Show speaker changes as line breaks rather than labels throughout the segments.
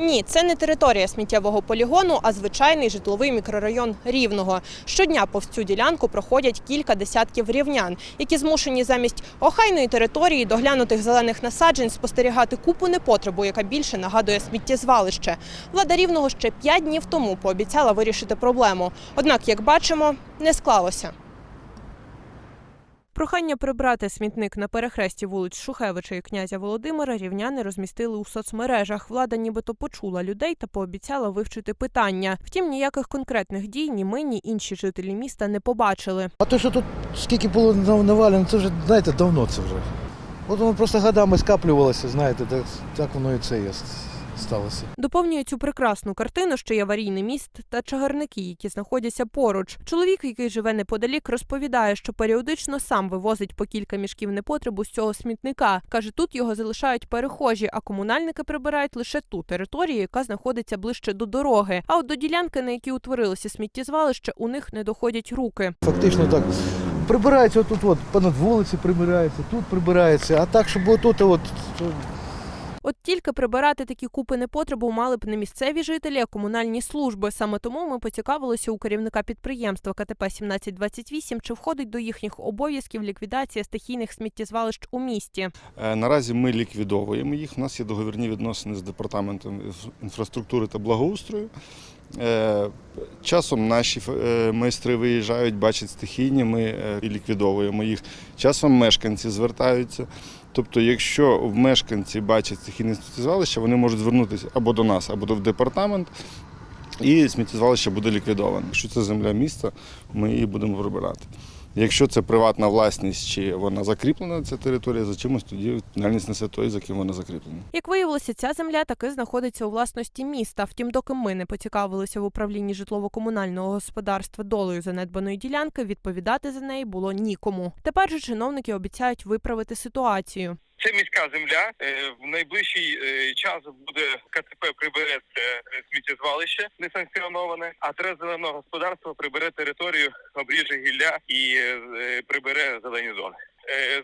Ні, це не територія сміттєвого полігону, а звичайний житловий мікрорайон Рівного. Щодня повз цю ділянку проходять кілька десятків рівнян, які змушені замість охайної території доглянутих зелених насаджень спостерігати купу непотребу, яка більше нагадує сміттєзвалище. Влада Рівного ще п'ять днів тому пообіцяла вирішити проблему. Однак, як бачимо, не склалося. Прохання прибрати смітник на перехресті вулиць Шухевича і князя Володимира рівняни розмістили у соцмережах. Влада нібито почула людей та пообіцяла вивчити питання. Втім, ніяких конкретних дій ні ми, ні інші жителі міста не побачили.
А то, що тут скільки було нав- навалено, це вже, знаєте, давно це вже. От воно просто годами скаплювалося, знаєте, так, так воно і це є сталося.
Доповнює цю прекрасну картину, що є аварійний міст та чагарники, які знаходяться поруч. Чоловік, який живе неподалік, розповідає, що періодично сам вивозить по кілька мішків непотребу з цього смітника. каже, тут його залишають перехожі, а комунальники прибирають лише ту територію, яка знаходиться ближче до дороги. А от до ділянки, на якій утворилося сміттєзвалище, у них не доходять руки.
Фактично так. Прибирається отут, от, понад вулиці прибирається, тут прибирається, а так, щоб отут, от,
От тільки прибирати такі купи непотребу мали б не місцеві жителі, а комунальні служби. Саме тому ми поцікавилися у керівника підприємства КТП 1728, чи входить до їхніх обов'язків ліквідація стихійних сміттєзвалищ у місті.
Е, Наразі ми ліквідовуємо їх. У нас є договірні відносини з департаментом інфраструктури та благоустрою. Е, Часом наші е, майстри виїжджають, бачать стихійні, ми е, ліквідовуємо їх. Часом мешканці звертаються. Тобто, якщо в мешканці бачать стихійне сміттєзвалище, вони можуть звернутися або до нас, або в департамент, і сміттєзвалище буде ліквідоване. Якщо це земля міста, ми її будемо прибирати. Якщо це приватна власність чи вона закріплена, ця територія за чимось, тоді відповідальність несе той, за ким вона закріплена.
Як виявилося, ця земля таки знаходиться у власності міста. Втім, доки ми не поцікавилися в управлінні житлово-комунального господарства долею занедбаної ділянки, відповідати за неї було нікому. Тепер же чиновники обіцяють виправити ситуацію.
Це міська земля. Е, В найближчий е, час буде КТП прибере це е, сміттєзвалище несанкціоноване, а Трес зеленого господарства прибере територію, обріже гілля і прибере зелені зони.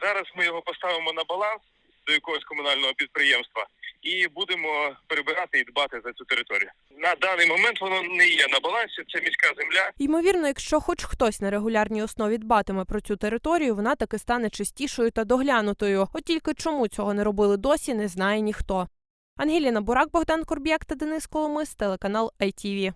Зараз ми його поставимо на баланс до якогось комунального підприємства і будемо перебирати і дбати за цю територію. На даний момент воно не є на балансі. Це міська земля.
Ймовірно, якщо хоч хтось на регулярній основі дбатиме про цю територію, вона таки стане чистішою та доглянутою. От тільки чому цього не робили досі, не знає ніхто. Ангеліна Бурак, Богдан Корб'як та Денис Коломис, телеканал ITV.